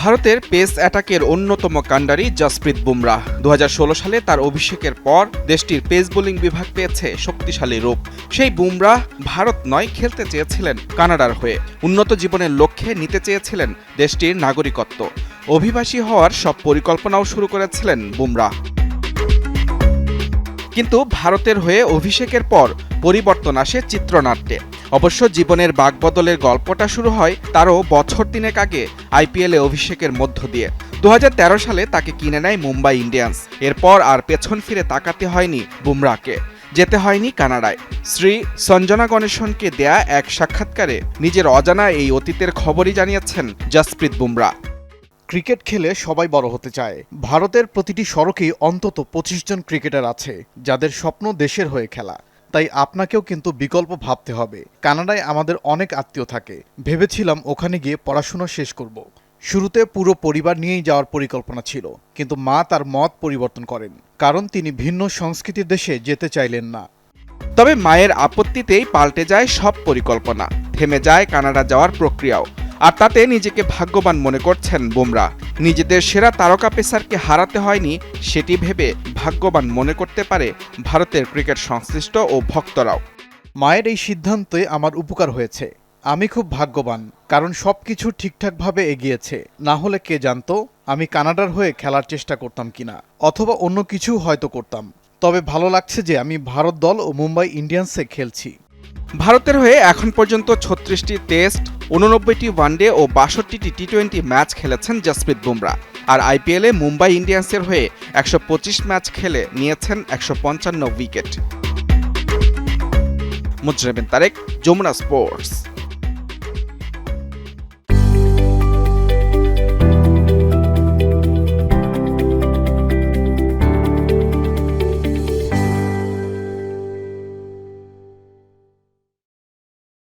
ভারতের পেস অ্যাটাকের অন্যতম কাণ্ডারি জসপ্রীত বুমরাহ দু সালে তার অভিষেকের পর দেশটির পেস বোলিং বিভাগ পেয়েছে শক্তিশালী রূপ। সেই বুমরাহ ভারত নয়, খেলতে চেয়েছিলেন কানাডার হয়ে। উন্নত জীবনের লক্ষ্যে নিতে চেয়েছিলেন দেশটির নাগরিকত্ব। অভিবাসী হওয়ার সব পরিকল্পনাও শুরু করেছিলেন বুমরাহ কিন্তু ভারতের হয়ে অভিষেকের পর পরিবর্তন আসে চিত্রনাট্যে। অবশ্য জীবনের বাগবদলের গল্পটা শুরু হয় তারও বছর তিনেক আগে আইপিএলে অভিষেকের মধ্য দিয়ে। দু হাজার তেরো সালে তাকে কিনে নেয় মুম্বাই ইন্ডিয়ান্স। এরপর আর পেছন ফিরে তাকাতে হয়নি বুমরাকে যেতে হয়নি কানাডায়। শ্রী সঞ্জনা গণেশনকে দেয়া এক সাক্ষাৎকারে নিজের অজানা এই অতীতের খবরই জানিয়েছেন জসপ্রীত বুমরা। ক্রিকেট খেলে সবাই বড় হতে চায়। ভারতের প্রতিটি সড়কেই অন্তত পঁচিশ জন ক্রিকেটার আছে, যাদের স্বপ্ন দেশের হয়ে খেলা। তাই আপনাকেও কিন্তু বিকল্প ভাবতে হবে। কানাডায় আমাদের অনেক আত্মীয় থাকে। ভেবেছিলাম ওখানে গিয়ে পড়াশোনা শেষ করব। শুরুতে পুরো পরিবার নিয়েই যাওয়ার পরিকল্পনা ছিল, কিন্তু মা তার মত পরিবর্তন করেন, কারণ তিনি ভিন্ন সংস্কৃতির দেশে যেতে চাইলেন না। তবে মায়ের আপত্তিতেই পাল্টে যায় সব পরিকল্পনা, থেমে যায় কানাডা যাওয়ার প্রক্রিয়াও, আর তাতে নিজেকে ভাগ্যবান মনে করছেন বুমরা। নিজেদের সেরা তারকা পেসারকে হারাতে হয়নি, সেটি ভেবে ভাগ্যবান মনে করতে পারে ভারতের ক্রিকেট সংশ্লিষ্ট ও ভক্তরাও। মায়ের এই সিদ্ধান্তে আমার উপকার হয়েছে। আমি খুব ভাগ্যবান কারণ সব কিছু ঠিকঠাকভাবে এগিয়েছে। না হলে কে জানতো আমি কানাডার হয়ে খেলার চেষ্টা করতাম কিনা অথবা অন্য কিছু হয়তো করতাম। তবে ভালো লাগছে যে আমি ভারত দল ও মুম্বাই ইন্ডিয়ান্সে খেলছি। ভারতের হয়ে এখন পর্যন্ত ছত্রিশটি টেস্ট উননব্বইটি ওয়ানডে ও বাষট্টিটি টি টোয়েন্টি ম্যাচ খেলেছেন জসপ্রীত বুমরা। আর আইপিএলে মুম্বাই ইন্ডিয়ান্সের হয়ে একশো পঁচিশ ম্যাচ খেলে নিয়েছেন একশো পঞ্চান্ন উইকেট। মুজরেবেন তারেক, যমুনা স্পোর্টস।